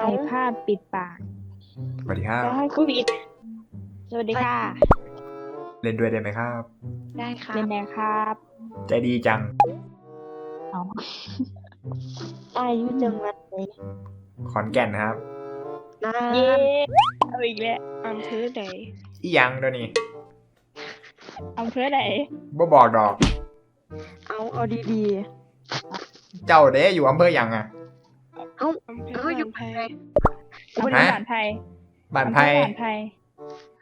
ใส่ผ้าปิดปากสวัสดีครับ แล้วให้โควิด สวัสดีค่ะ เล่นด้วยได้ไหมครับ ได้ค่ะเป็นไงครับ ใจดีจังอ๋ออายุจังหวัดไหนขอนแก่นครับ นะเย้เอาอีกแล้วอำเภอใดอีหยังเดี๋ยวนี้อำเภอไหนบ่บอกดอก เอาเอาดีเจ้าเด้อยู่อำเภอหยังอะๆ เอาอำเภอเอาอยู่บ้านไหไผ่นอำเภอฮะบ้านไทยบ้านไผ่อำเภอบ้านไทย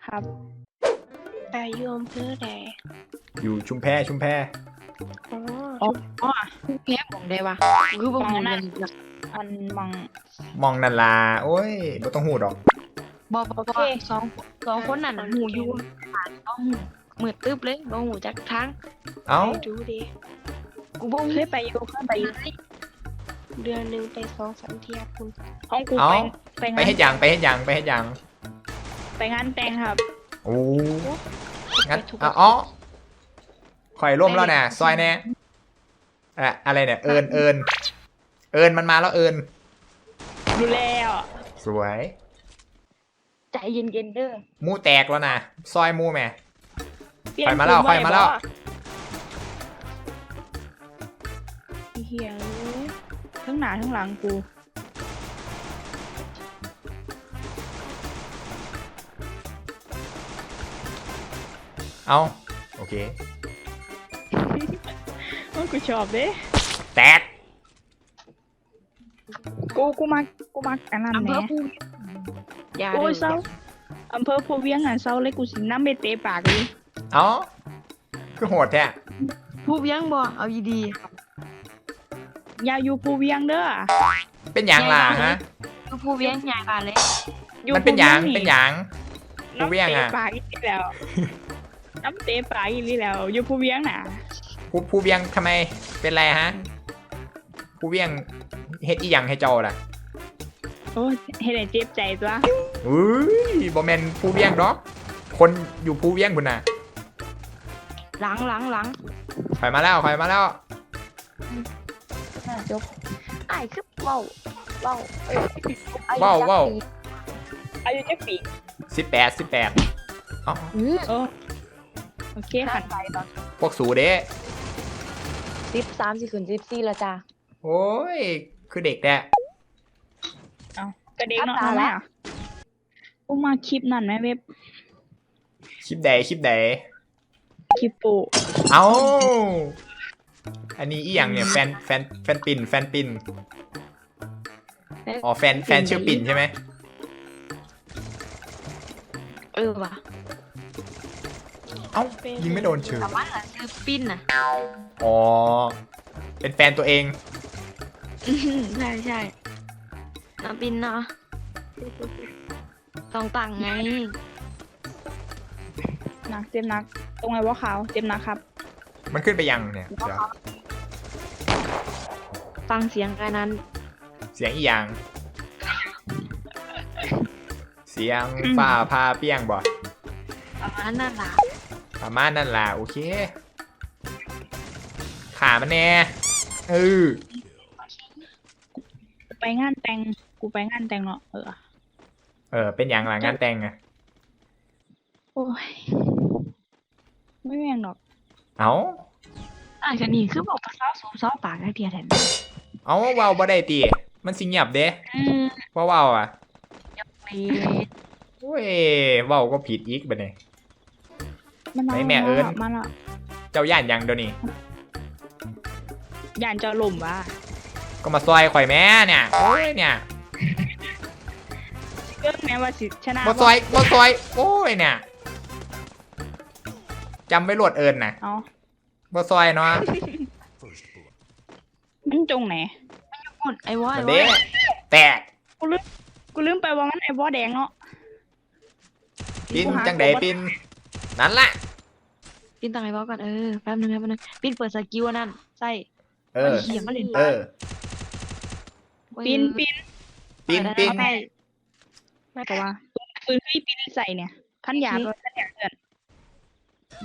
ครับอายุอำเภอใดอยู่ชุมแพชุมแพอ๋ออ๋ออ๋อแพ้ของได้ปะคือบ่มองนั่เงินนอันมังมองนันลาโอ้ยบ่ต้องหูดอกบ่บ่โอบ่เคสองสองคนนั่นน่ะหูอยู่ผ่านต้องหูมืดตึ๊บเลยบ่หูจักทางเอ้าไปดูดิกูบ่เคยไปอยู่เคยไปอยู่ เดือนหนึ่งไปสองสามเที่ยวคุณห้องกูเอ้าไปไปไปงานเฮ็ดหยังไปเฮ็ดหยังไปเฮ็ดหยังไปงานแต่งครับ โอ้งั้นอะอ๋อข่อยร่วมแล้วน่ะซอยแน่อะอะไรเนี่ยเอิญเอิญเอิญมันมาแล้วเอิญดูแล้วสวย ใจเย็นๆเด้อหมูแตกแล้วนะซอยหมูแม่ เปลี่ยนไปมาแล้วชุดไปมาแล้วบ่เฮียเอ้ย ทั้งหน้าทั้งหลังกูเอาโอเคโอ้ยกูชอบเด้แตกกูกูมักกูมักอันนั้นอำแหเภอมภูอย่าโอ้ยเด้เศร้าอำเภอภูเวียงอะเศร้าเลยกูสิน้ำไปเตะปากเลยเอาคือโหดแท้ภูเวียงบ่เอาดี อย่าอยู่ภูเวียงเด้อเป็นหยางล่ะฮะๆคือภูเวียงใหญ่บานเลยอยู่มันเป็นหยางภูเป็นหยาง ภูเวียงอะ น้ำเตะปากอีกแล้วน้ำเตะปากอีกแล้ว อยู่ภูเวียงน่ะผู้ผู้เวียงทำไมเป็นไรฮะผู้เวียงเฮ็ดอีหยังให้เจ้าล่ะโอ้ยเห็นไหนเจ็บใจตัวอุ้ยบ่แม่นผู้เวียงดอก คนอยู่ผู้เวียงพุ่นน่ะหลังหลังหลังข่อยมาแล้วข่อยมาแล้ว จบไอ้ายคือเว้าเว้าเออเว้าเว้า อายุจักปีสิบแปดสิบแปดอ๋ออือโอ้โอเคค่ะพวกสูเด้สิบสามสิขึ้นสิบสี่แล้วจ้า โอ้ย คือเด็กแท้กระเด็กเนาะอัตราเอาไหมละอะกูมาคลิปนั่นไหมเว็บคลิปใดคลิปใดคลิปปูเอา อันนี้อีหยังเนี่ยแฟนแฟนแฟนปิ่นแฟนปิ่นอ๋อแฟนแฟนชื่อปิ่นใช่ไหมเออว่ะเอ้ายิงไม่โดนเฉยแต่ว่าล่ะคือปิ้นน่ะอ๋อเป็นแฟนตัวเองอื้อหือใช่ใช่น้ำปิ้นเนาะต้องตังไงหนักเจ็บหนัก ตรงไหนว่าขาวเจ็บหนักครับ มันขึ้นไปยังเนี่ยเดี๋ยวฟังเสียงกันนั้น เสียงอีหยัง เสียงฝ่าพาเปี้ยงบ่ประมาณนั้นล่ะประมาณนั่นล่ะโอเค ขามันแน่เออไปงานแต่ง กูไปงานแต่งเนาะเออ เออ เป็นอย่างหลังงานแต่งอะโอ้ย ไม่แม่งหรอก เอาอะกันนี่คือบอกภาษาสูงซ้อปากได้เดียวแทนเอาเว้าบ่ได้ตีมันสิเงียบเด้อืมว่าเว้าอะไปโอ้ยเว้าก็ผิดอีกบัดนี้ มันไหนแม่เอิ้น มันละเจ้าย่านหยังเดี๋ยวนี้ยานเจะหล่มวะก็มาซอยข่อยแม่เนี่ยโอ้ยเนี่ยเรื่องแม้ว่าสิชนะบ่ซอยบ่ซอยโอ้ยเนี่ย จำไว้โหลดเอิญนะเอาบ่ซอยเนาะมันจงไหนพูดไอ้วอมัไอ้นวเด้อแตกกูลืมกูลืมไปว่ามันไอ้บอแดงเนาะปินจังไดปินนั่นล่ะปิ้นตังไอ้วอก่อนเออแป๊บนึงแป๊บนึงปิ้นเปิดสกิลอันนั่นใส่เออเขียนมาเล่นเออปีนปีนปินปินใส่ไม่ก็ว่าปืนที่ปีนใส่เนี่ยขั้นหยาบเลยขั้นหยาบเกิน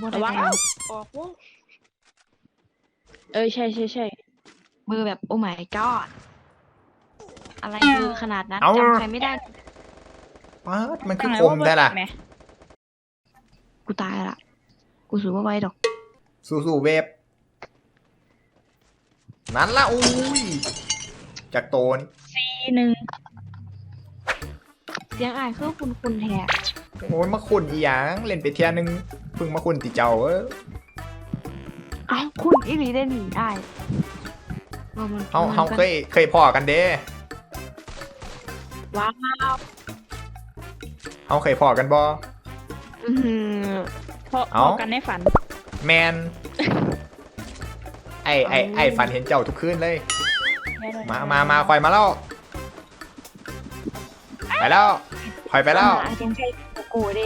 บนระวังไอ้ออกวงเออใช่ใช่ใช่มือแบบโอ้ my god อะไรคือขนาดนั้นเอา จำใครไม่ได้ ป๊าดมันคือตั้งคมได้ล่ะไหมกูตายละกูสูว่าไว้ดอก สู้ๆเวฟนั่นละอุ้ยจากโตนซีหนึ่งเสียงอายคือคุณคุณแท้โอ้ยมาคุณอีหยังเล่นไปเทียนึงเพิ่งมาคุณติเจ้าเออเอ้าคุณอีหลีได้หนีได้ว่ามันเฮาเฮาเคยเคยพอกันเด้ว้าวเฮาเคยพอกันบ่อื้อหือพอเอ้าพอกันในฝัน แมนไอไอไอฝันเห็นเจ้าทุกคืนเลย มามามาคอยมาแล้วไปแล้วคอยไปแล้ว อาจารย์ใช้โกโก้เด้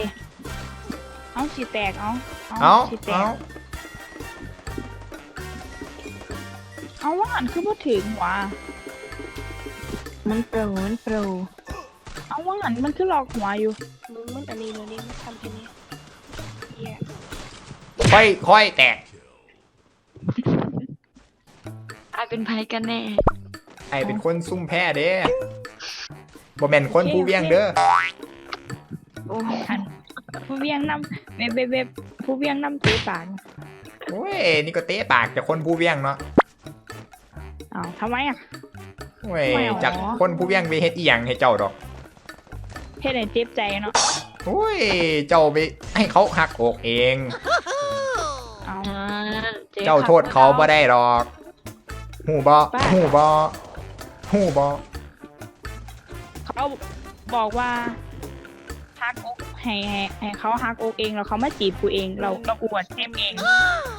เอาสีแตกเอาเอาสีแตเอากเอาว่าหันคือบ่ถึงหัวมันโปรมันโปรเอาว่าหันมันคือหลอกหัวอยู่มึงมันอันนี้เลยนี่มันทำแค่นี้เฮียค่อยค่อยแตกอายเป็นภัยกันแน่ ไอเป็นคนซุ่มแพ้เด้บ่แม่นคนผู้เวียงเด้อโอ้อันผู้เวียงน้ำ เว็บเว็บเว็บผู้เวียงน้ำตีปากโอ้ยนี่ก็เตะปากจากคนผู้เวียงเนาะเอาทำไมอะ โอ้ยไม่หรอ จากคนผู้เวียงไปเฮ็ดอีหยังให้เจ้าดอกเฮ็ดให้เจ็บใจเนาะโอ้ยเจ้าไปให้เขาหักอกเอง เอาอ่าจ๊เจ้าโทษเขาบ่ได้ดอกหูบ่ป้าหูบ่หูบ่เขาบอกว่าฮักอก ให้ให้ให้เขาฮักอกเองแล้วเขามาจีบกูเอง เราเราอวดเจ็บเอง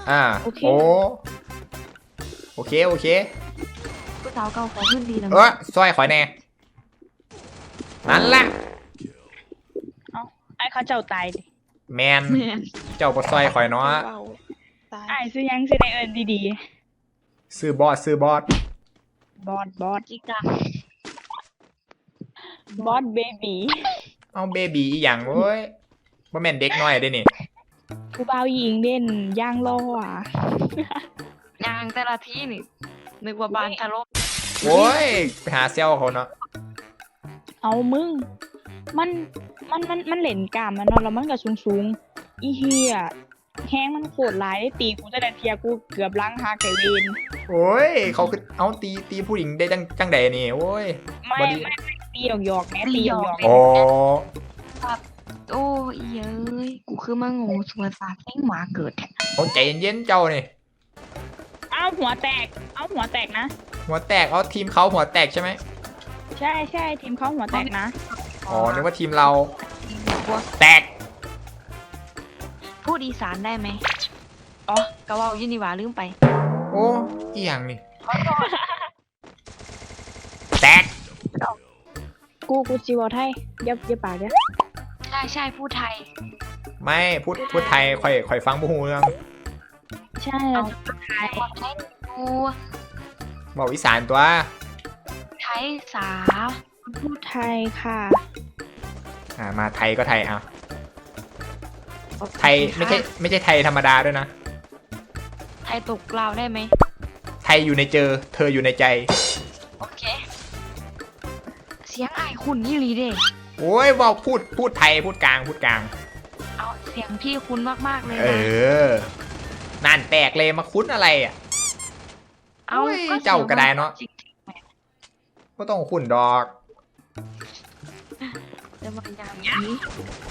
อ่าโอเค โอ้โอเคโอเคผู้สาวเก่าขอขึ้นดีนะเออซอยข่อยแน่นั่นล่ะไอ้เขาเจ้าตายดิแมนแม่นเจ้าบ่ซอยข่อยเนาะเบาตายไอ้ซื้อยังซื้อได้เอินดีซื้อบอสซื้อบอสๆบอสบอสจิกะบอสเบบี เอาเบบีอีหยังเว้ยบ่แม่นเด็กน้อยเด้นี่ผู้บ่าวหญิงเด่นย่างล่ออะยางแต่ละทีนี่ นึกว่าบานทะลบโอ้ยไปหาเซลเขาเนาะเอามึง มันมันมันมันเหล่นกล้ามมันเนาะแล้วมันก็สูงสูงๆอีเฮียแห้งมันโคตรหลายได้ตีกูแต่ละเทียกูเกือบล้างหักไก่เวนโอ้ยเขาคือเอาตีตีผู้หญิงได้จังจังใดนี่โอ้ยไม่บ่ดีไม่ไม่ ตีหยอกหยอกๆแหม่ตีหยอกหยอกๆโอ้โอ้ยเย้ยกูคือมางูสวนสาแข้งหมาเกิดแท้เอาใจเย็นๆเจ้านี่เอาหัวแตก เอาหัวแตกนะ หัวแตกเอาทีมเขาหัวแตกใช่ไหมใช่ใช่ทีมเขาหัวแตกนะ อ๋อนึกว่าทีมเราแตกพูดอีสานได้ไหมอ๋อกะเว่ายินดีหว่าลืมไปโอ้อีหยังนี่ขอโทษแตก กูกูจีวอไทยเย็บเย็บปากเด้อใช่ใช่พูดไทย ไม่พูดพูดไทยค่อยค่อยฟังบ่ฮู้เรื่องใช่เราจะพูดไทยคนไทยดูบอกอีสานตัวไทยสาพูดไทยค่ะอ่ามาไทยก็ไทยอะไทยไม่ใช่ไม่ใช่ไทยธรรมดาด้วยนะ ไทยตกกล่าวได้ไหม ไทยอยู่ในเจอ เธออยู่ในใจ โอเค เสียงอายคุณยี่ลีเด้โอ้ยบอกพูดพูดไทยพูดกลางพูดกลาง เอาเสียงพี่คุณมากๆเลยเอนะอ นั่นแตกเลยมาคุ้นอะไรอะ เอาโอ้ยก็เจ้าก็ได้เนอะจริงๆแหมก็ต้องคุ้นดอกแต่บางอย่างนี้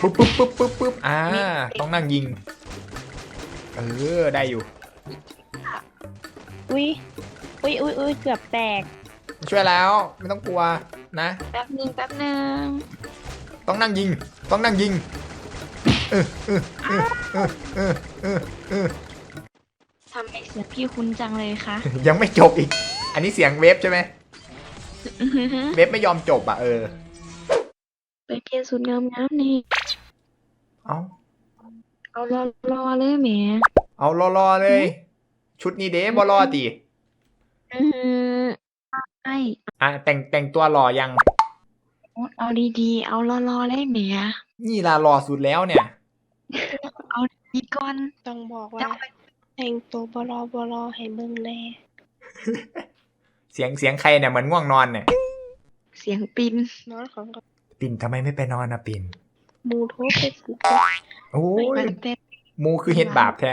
ปุ๊บปุ๊บปุ๊บปุ๊บปุ๊บอ่า ต้องนั่งยิง เออ ได้อยู่ อุ้ยอุ้ยอุ้ยอุ้ยเกือบแตกช่วยแล้ว ไม่ต้องกลัว นะ แป๊บหนึงแป๊บหนึงต้องนั่งยิง ต้องนั่งยิงเออเออเออเออเออเออเออทำไมเสียงพี่คุณจังเลยคะยังไม่จบอีก อันนี้เสียงเวฟใช่ไหมเวฟไม่ยอมจบอะเออ ไปเปลี่ยนสูตรงามๆนี่ เอาเอารอรอเลยแหมเอารอๆเลย ชุดนี้เด้บอรอตีอือไอ้ อะแต่งแต่งตัวหล่อยังเอาดีๆ เอารอรอเลยแหมนี่ลาหล่อสุดแล้วเนี่ย เอาดีก่อนต้องบอกจะว่าไปแต่งตัวบลอบลอให้เบิ่งแน่เสียงเสียงใครเนี่ยเหมือนง่วงนอนเนี่ย เสียงปินนอนของกับปิ่นทำไมไม่ไปนอนนะปิ่นหมูโทรไปปลุกโอ้ยมันเต้นหมูคือเฮ็ดบาปแท้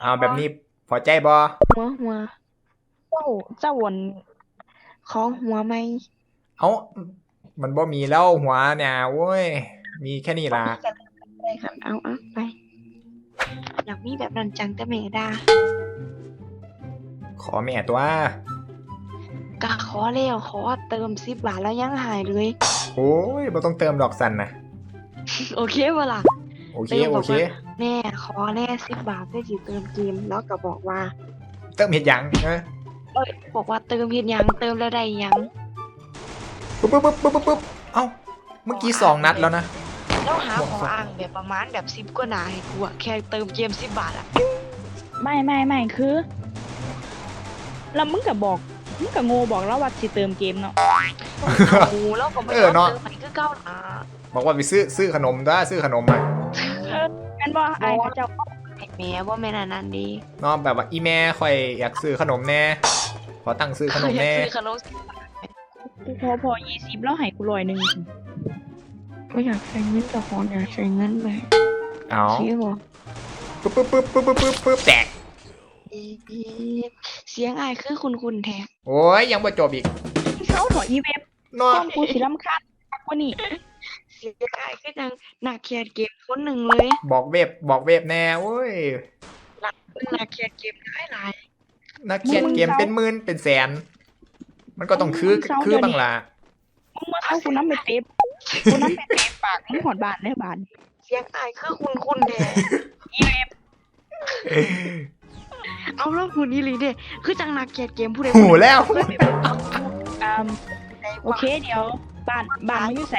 เอาแบบนี้พอใจบอหัวหัวเจ้าเจ้าวน ขอหัวไหมเอามันบ่มีแล้วหัวเนี่ยโว้ย มีแค่นี้ล่ะได้ค่ะเอาเอาไปอยากมีแบบนั้นจังแต่ไม่ได้ขอแม่ตัวกะขอแล้วขอเติมสิบบาทแล้วยังหายเลย โอ้ยบ่ต้องเติมดอกสันนะโอเคเวล่ะโอเคเติมโอบอกเคว่าแม่ขอแน่สิบบาทได้สิเติมเกมแล้วก็บอกว่า เติมเห็ดหยังเออ เอ้ยบอกว่าเติมเพียงยังเติมแล้วได้ยังปุ๊บปุ๊บปุ๊บปุ๊บปุ๊บเอ้าเมื่อกี้สองนัดแล้วนะ แล้วหาขออ้างแบบประมาณแบบสิบกว่าหนาให้กูอะแค่เติมเกมสิบบาทอะไม่ไม่ไม่คือ แล้วมึงก็บอกมึงก็โง่บอกแล้วว่าสิเติมเกมเนาะโอ้แล้วก็ไม่เออเนาะเติมไปคือเก้าหนาบอกว่าไปซื้อซื้อขนมด้วยซื้อขนมอะงั้นว่าไอ้เขาเจ้าไอ้ แม่ว่าแม่นานนันดีเนาะแบบว่าอีแม่คอยอยากซื้อขนมแน่ขอตังค์ซื้อขนมอยากแน่ซื้อขนมกูพอพอยี่สิบแล้วให้กูร้อยหนึ่งก็อยากใช้เงินกับของอยากใช้เงินไปเอาเชื่อบอกปุ๊บปุ๊บปุ๊บปุ๊บปุ๊บปุ๊บปุ๊บแตกเสียงอายคือคุณคุณแท้โอ้ยยังบ่จบอีกเขาถอยอีเว็บเนาะก้อนกูสิรำคาญมากกว่านี่เสียงอายคือจังหนักเคียดเกมคนหนึ่งเลยบอกเวฟบอกเวฟแน่โอ้ยหนักเคียดเกมหลายหลายนักเขียนเกมเป็นหมื่นเป็นแสน มันก็ต้องคือคือบ้างล่ะมึงมาเอากูน้ำไปเตะกูน้ำไปเตะปากมึงหอดบานได้บานเสียงอายคือคุณคุณแท้อีเว็บเอาแล้วคุณนี่ลีเด้คือจังหนักเคียดเกมผู้ใดหูแล้วอ่าโอเคเดี๋ยวบ้านบ้านมึงอยู่แส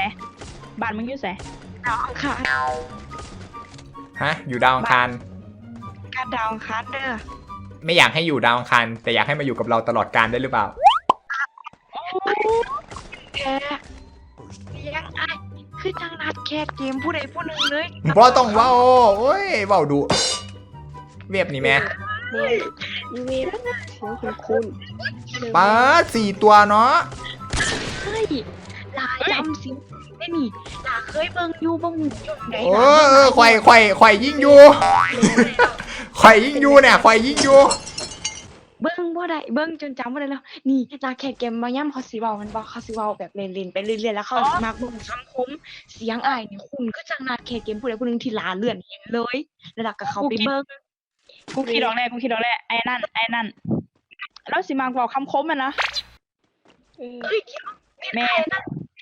บ้านมึงอยู่แสดาวอังคารฮะ อยู่ดาวอังคาร การดาวอังคารเด้อไม่อยากให้อยู่ดาวอังคารแต่อยากให้มาอยู่กับเราตลอดกาลได้หรือเปล่าแท้เสียงอายคือจังหนักเคียดเกมผู้ใดผู้หนึ่งเลยเพราะต้องเว้าโอ้ยเว้าดุเวียบนี่แม่เนี่ยอีเวฟเสียงคุณคุณป้าดสี่ตัวเนาะเฮ้ยลาจำสิ ได้นี่ลาเคยเบิ่งอยู่บ่หูอยู่ไหนเออเออข่อยข่อยข่อยยิงอยู่ข่อยยิงอยู่เนี่ยข่อยยิงอยู่เบิ่งบ่ได้เบิ่งจนจำบ่ได้แล้ว นี่ลาแค่เกมมาย่ำเขาสิเว้ามันบ่เขาสิเว้าแบบเล่นๆไปเรื่อยๆแล้วเขาสิมักเบิ่งคำคมเสียงอ้ายนี่คุณคือจังนัดแค่เกมผู้ใดผู้หนึงที่ลาเลื่อนเห็นเลยแล้วลาก็เข้าไปเบิ่งกูคิดออกแล้วกูคิดออกแล้วไอ้นั่นไอ้นั่นแล้วสิมากบอกคำคมมันนะเออเฮ้ยแม่ที่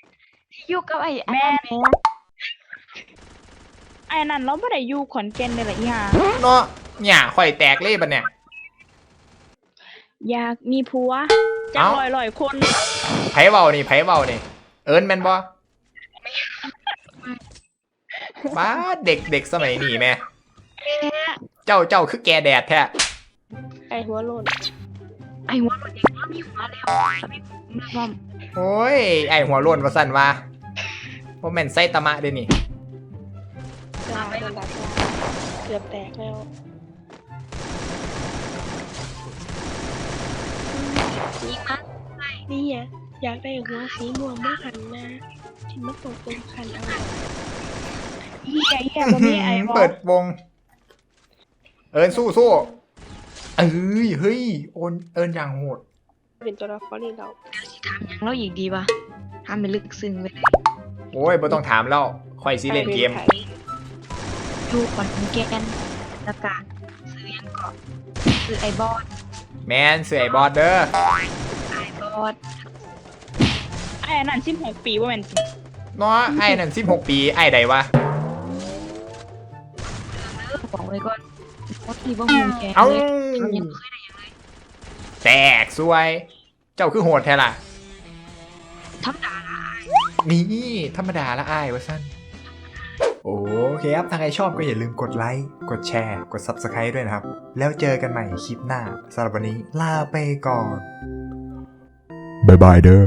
อยู่กับไอ้อันแม่นั้นแม่ไอ้นั่นเราไม่ได้อยู่ขอนแก่นเลยละอีห่าเนาะเนี่ยข่อยแตกเลยบัดเนี่ยอยากมีผัวจะเอ้าลอยลอยๆคนไผเว้านี่ไผเว้านี่ เอิ้นแม่นบ่ป้าดเด็กเด็กสมัยนี้แม่เจ้าเจ้าคือแกแดดแท้ไอหัวโลนไอ้หัวมันเด็กว่ามีหัวแล้วไม่ไม่ว่าโอ้ยไอหัวโล้นว่าสั่นว่า ว่าแม่นไซตามะเด้นี่จ้าโดนดัดจ้าเกือบแตกแล้วนี่นะนี่อะอยากได้หัวสีม่วงมากหันนะที่มันตกเป็นคันเอาเฮียเฮียบ่มีไอ้บอเปิกดวง เอิญสู้สู้เอ้ยเฮ้ยโอนเอิญอย่างโหดเป็นตัวละครนี่เราถามยังเราอีกดีป่ะทำเป็นลึกซึ้งไปเลย โอ้ยบ่ต้องถามแล้วค่อยสิเล่นเกมไข่อยู่ขอนแก่นแล้วก็ซื้อยังเกาะซื้อไอ้บอสแมนเสือไอบอสเด้อไอ้บอสไอ้นั่นสิบหกปีว่าแม่นเนาะไอ้นั่น16ปีไอ้ใดวะเออบอกไว้ก่อนว่าพี่ว่าหูแกเอ้าเลยยังเคยได้ยังไงแตกสวย เจ้าคือโหดแท้ล่ะธรรมดาละ นี่ธรรมดาละอ้ายวะสั้นโอเคครับถ้าใครชอบก็อย่าลืมกดไลค์ กดแชร์ กด Subscribe ด้วยนะครับ แล้วเจอกันใหม่คลิปหน้าสำหรับวันนี้ลาไปก่อนบ๊ายบายเด้อ